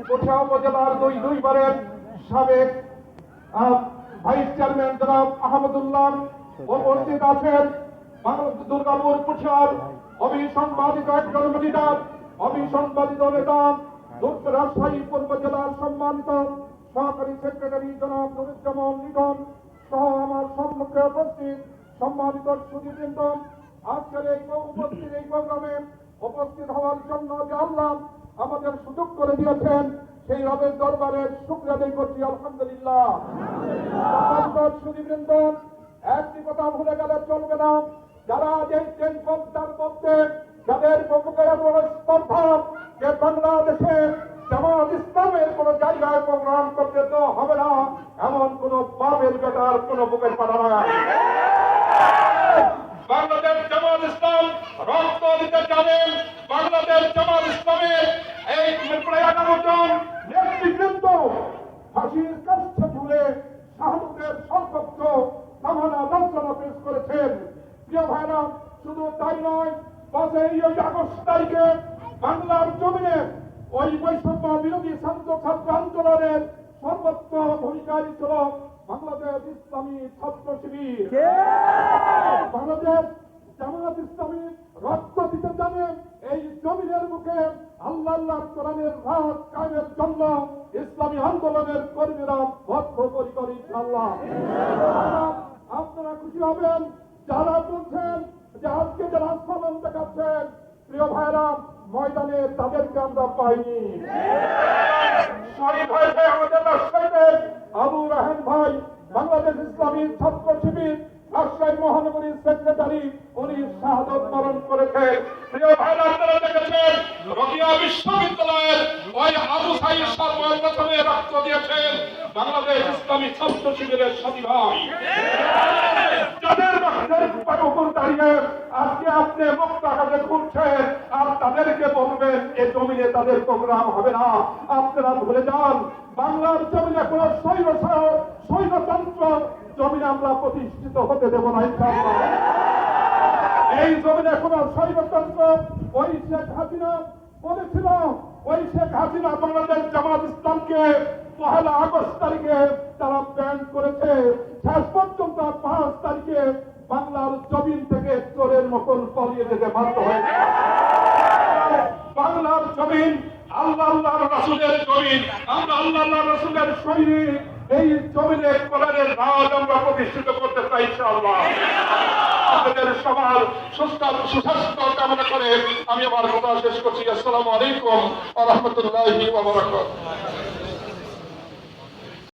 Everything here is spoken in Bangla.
কোঠা উপজেলার দুই দুইবারের সাবেক ভাইস চেয়ারম্যান জনাব আহমদুল্লাহ উপস্থিত আছেন দুর্গাপুর পুষার অবিসংবাদিত একজন লিডার অবিসংবাদিত নেতা রাজশাহী পূর্ব জেলার সম্মানিত সহকারী সেক্রেটারি জনাব নুরুজ্জামান নিগম সহ আমার সম্মুখে উপস্থিত সম্মানিত সুদীবৃন্দ আজকের এই উপস্থিত এই প্রোগ্রামে উপস্থিত হওয়ার জন্য আল্লাহ আমাদের সুযোগ করে দিয়েছেন সেই রবের দরবারে শুক্রিয়া আদায় করছি, আলহামদুলিল্লাহ। একটি কথা ভুলে গেলে চলবে না। যারা এই ট্রেন মধ্যে যাদের যে বাংলাদেশে জামাত ইসলামের কোন জায়গায় প্রোগ্রাম করতে তো হবে না, এমন কোন বাবের বেটার কোন বুকের পাড়া নয় বাংলাদেশ জামাত ইসলাম রক্ত দিতে জানেন বাংলাদেশ জামাত ইসলামের এই এগারো নেতৃবৃন্দ ফাঁসির কাছে ঝুলে শাহাদুতের সর্বোচ্চ কামনা লাঞ্ছনা পেশ করেছেন। প্রিয় ভাইরা শুধু তাই নয় পাঁচই ওই আগস্ট তারিখে বাংলার জমিনে ওই বৈষম্য বিরোধী শান্ত ছাত্র আন্দোলনের সর্বোচ্চ ভূমিকায় ছিল বাংলাদেশ ইসলামী ছাত্র শিবির। বাংলাদেশ জামাত ইসলামী রক্ত দিতে জানে এই জমিনের মুখে জন্য ইসলামী আন্দোলনের কর্মীরা বদ্ধ পরিকর ইনশাআল্লাহ। আপনারা খুশি হবেন, যারা বলছেন যে আজকে যারা আস্ফলন দেখাচ্ছেন, প্রিয় ভাইরা, ময়দানে তাদেরকে আমরা পাইনি। ভাই, বাংলাদেশ ইসলামী ছাত্র শিবির, রাজশাহী মহানগরীর সেক্রেটারি উনি শাহাদত বরণ করেছেন। প্রিয় ভাইরা দেখেছেন বিশ্ববিদ্যালয়ের ওই আবু সাইদ সর্বপ্রথমে রক্ত দিয়েছেন বাংলাদেশ ইসলামী ছাত্র শিবিরের সাথী তাদের প্রোগ্রাম হবে না। আপনারা বাংলার জমিনে কোন শৈব শৈবতন্ত্র জমিনে আমরা প্রতিষ্ঠিত হতে দেব না এই জমিনে কোন শৈবতন্ত্র ওই শেখ হাসিনা বলেছিল, ওই শেখ হাসিনা বাংলাদেশ জামাত ইসলামকে পহেলা আগস্ট তারিখে তারা ব্যান করেছে। শেষ পর্যন্ত পাঁচ তারিখে বাংলার জমিন থেকে চোরের মতন পালিয়ে যেতে বাধ্য হয়েছে। বাংলার জমিন, আল্লাহ আল্লাহ রসুলের জমিন, আমরা আল্লাহ আল্লাহ রসুলের সৈনিক। এই জমিনে কোরআনের রাজ আমরা প্রতিষ্ঠিত করতে চাই ইনশাআল্লাহ। আপনাদের সবার সুস্থ সুস্বাস্থ্য কামনা করে আমি আমার কথা শেষ করছি। আসসালামু আলাইকুম ওয়া রাহমাতুল্লাহি ওয়া বারাকাতুহু।